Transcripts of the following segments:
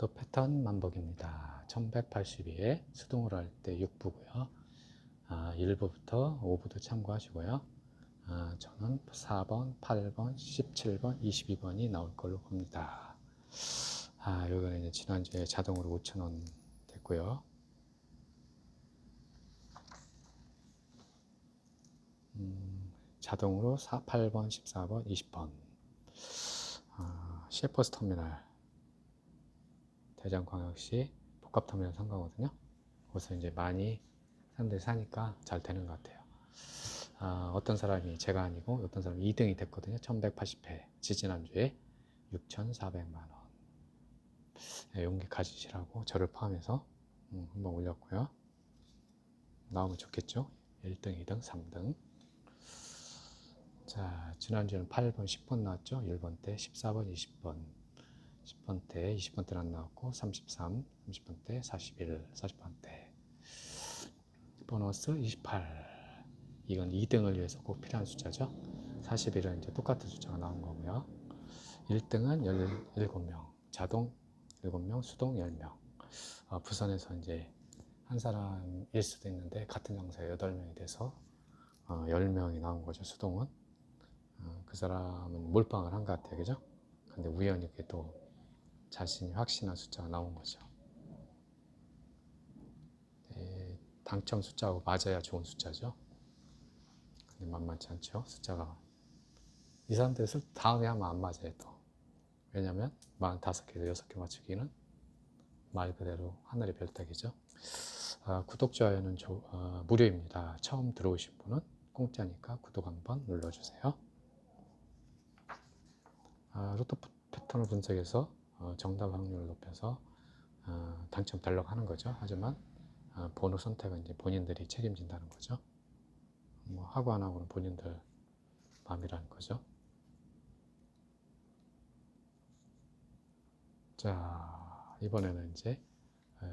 로또 패턴 만복입니다. 1182에 수동으로 할 때 6부고요. 아, 1부부터 5부도 참고하시고요. 아, 저는 4번, 8번, 17번, 22번이 나올 걸로 봅니다. 아, 여기는 이제 지난주에 자동으로 5,000원 됐고요. 음, 자동으로 4, 8번, 14번, 20번. 아, 셰퍼스 터미널. 대전광역시 복합터미널 선거거든요. 거기서 이제 많이 사람들이 사니까 잘 되는 것 같아요. 아, 어떤 사람이 제가 아니고 어떤 사람이 2등이 됐거든요. 1180회 지지난주에 6,400만 원. 네, 용기 가지시라고 저를 포함해서 음, 한번 올렸고요. 나오면 좋겠죠? 1등, 2등, 3등. 자, 지난주에는 8번, 10번 나왔죠? 1번 때, 14번, 20번. 10번 때, 20번 때는 안 나왔고, 33, 30번 때, 41, 40번 때. 보너스 28. 이건 2등을 위해서 꼭 필요한 숫자죠. 41은 이제 똑같은 숫자가 나온 거고요. 1등은 17명, 자동 7명, 수동 10명. 어, 부산에서 이제 한 사람일 수도 있는데 같은 장소에 8명이 돼서 어, 10명이 나온 거죠, 수동은. 어, 그 사람은 몰빵을 한 것 같아요, 그죠? 근데 우연히 이렇게 또 자신이 확신한 숫자가 나온 거죠. 네, 당첨 숫자하고 맞아야 좋은 숫자죠. 근데 만만치 않죠, 숫자가. 이 사람들 술 다음에 하면 안 맞아요, 또. 왜냐면 45개에서 6개 맞추기는 말 그대로 하늘의 별따기죠. 아, 구독, 조, 어, 무료입니다. 처음 들어오신 분은 공짜니까 구독 한번 눌러주세요. 아, 로또 패턴을 분석해서 어, 정답 확률을 높여서 어, 당첨 달라고 하는 거죠. 하지만 어, 번호 선택은 이제 본인들이 책임진다는 거죠. 뭐 하고 안 하고는 본인들 마음이라는 거죠. 자 이번에는 이제 에,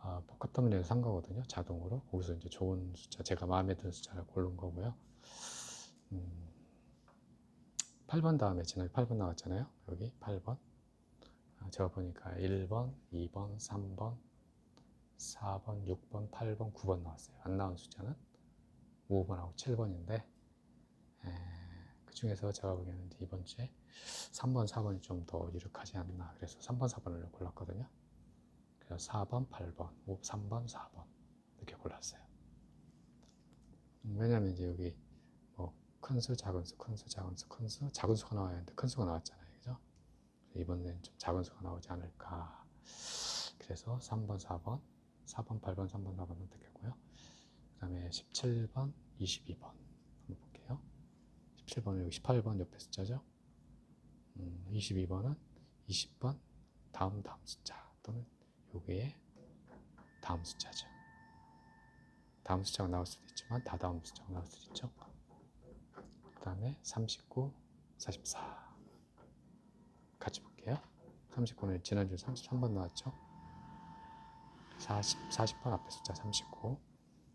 아, 복합 터미널 산 거거든요. 자동으로 거기서 이제 좋은 숫자 제가 마음에 드는 숫자를 고른 거고요. 음, 8번 다음에 지난해 8번 나왔잖아요. 여기 8번. 아, 제가 보니까 1번, 2번, 3번, 4번, 6번, 8번, 9번 나왔어요. 안 나온 숫자는 5번하고 7번인데 그 중에서 제가 보기에는 이번 주에 3번, 4번이 좀 더 유력하지 않나 그래서 3번, 4번을 골랐거든요. 그래서 4번, 8번, 5, 3번, 4번 이렇게 골랐어요. 음, 왜냐면 이제 여기 뭐 큰 수, 작은 수, 큰 수, 작은 수, 큰 수, 작은 수가 나와야 하는데 큰 수가 나왔잖아요. 그죠? 이번엔 좀 작은 수가 나오지 않을까. 그래서 3번, 4번, 4번, 8번, 3번, 4번 선택했고요. 그 다음에 17번, 22번 한번 볼게요. 17번은 여기 18번 옆에 숫자죠. 음, 22번은 20번 다음 다음 숫자 또는 요게 다음 숫자죠. 다음 숫자가 나올 수도 있지만 다다음 숫자가 나올 수도 있죠. 그 다음에 39, 44 같이 볼게요. 39는 지난주 33번 나왔죠. 40, 40번 앞에 숫자 39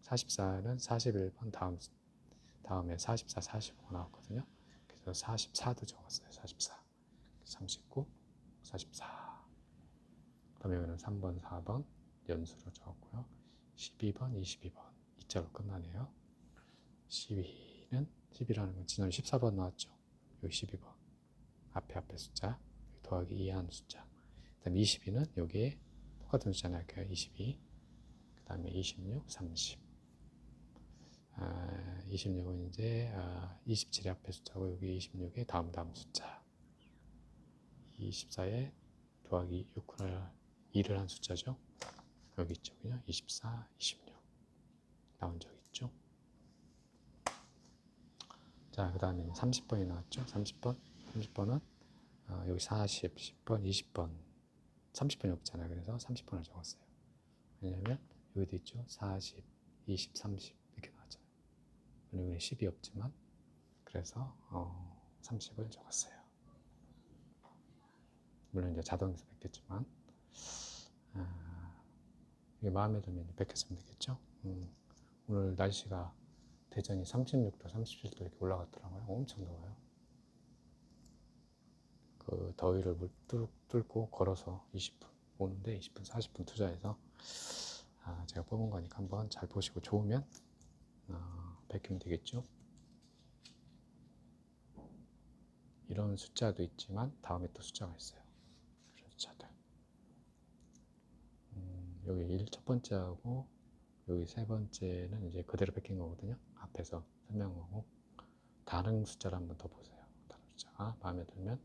44는 41번 다음 다음에 44, 45가 나왔거든요. 그래서 44도 적었어요. 44, 39, 44. 그다음에 여기는 3번, 4번 연수로 적었고요. 12번, 22번 이자로 끝나네요. 12 는 12라는 건 지난주 14번 나왔죠. 여기 12번 앞에 앞에 숫자 더하기 2한 숫자. 그 다음에 22는 여기에 똑같은 숫자 나올게요. 22. 그 다음에 26, 30. 아, 26은 이제 아, 27의 앞에 숫자고 여기 26의 다음 다음 숫자 24에 더하기 6을 2를 한 숫자죠 여기 있죠 그냥 24, 26 나온 적 있죠 자 그 다음에 30번이 나왔죠? 30번? 30번은 아, 여기 40, 10번, 20번. 30번이 없잖아요. 그래서 30번을 적었어요. 왜냐면 여기도 있죠? 40, 20, 30 이렇게 나왔잖아요. 여기 10이 없지만 그래서 어, 30을 적었어요. 물론 이제 자동에서 뵙겠지만 아, 이게 마음에 들면 뵙겠으면 되겠죠. 음, 오늘 날씨가 대전이 36도, 37도 이렇게 올라갔더라고요. 엄청 더워요. 그 더위를 물 뚫- 뚫고 걸어서 20분 오는데 20분 40분 투자해서 아, 제가 뽑은 거니까 한번 잘 보시고 좋으면 어, 베끼면 되겠죠. 이런 숫자도 있지만 다음에 또 숫자가 있어요. 이런 숫자들. 음, 여기 1첫 번째하고 여기 세 번째는 이제 그대로 베낀 거거든요. 앞에서 설명하고 다른 숫자를 한번 더 보세요. 다른 숫자가 마음에 들면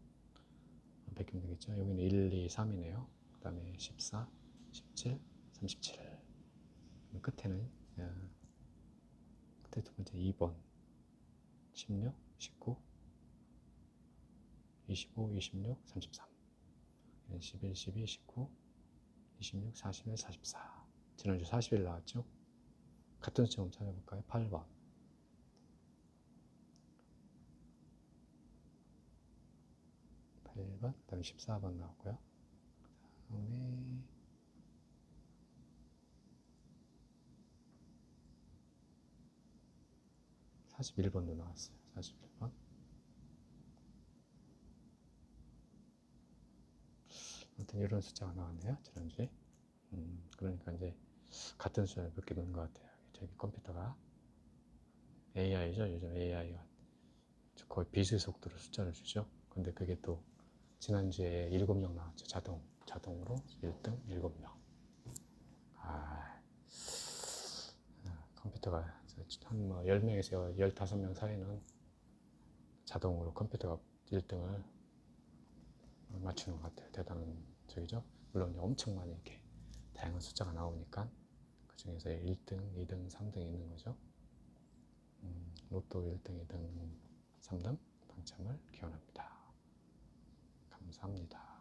베끼면 되겠죠. 여기는 1, 2, 3이네요. 그 다음에 14, 17, 37. 끝에는 야, 끝에 두 번째 2번, 16, 19, 25, 26, 33. 11, 12, 19, 26, 41, 44. 지난주 40일 나왔죠? 같은 숫자 한번 찾아볼까요? 8번. 8번, 그 다음에 14번 나왔고요. 그 다음에 41번도 나왔어요. 41번. 아무튼 이런 숫자가 나왔네요. 지난주에. 음, 그러니까 이제 같은 숫자를 몇개 넣은 것 같아요. 저기 컴퓨터가 AI죠. 요즘 AI가 거의 비수의 속도로 숫자를 주죠. 근데 그게 또 지난주에 7명 나왔죠. 자동, 자동으로 1등 7명. 아, 아, 컴퓨터가 한뭐 10명에서 15명 사이는 자동으로 컴퓨터가 1등을 맞추는 것 같아요. 대단한 저기죠. 물론 엄청 많이 이렇게 다양한 숫자가 나오니까 그 중에서 1등, 2등, 3등 있는 거죠. 음, 로또 1등, 2등, 3등 당첨을 기원합니다. 감사합니다.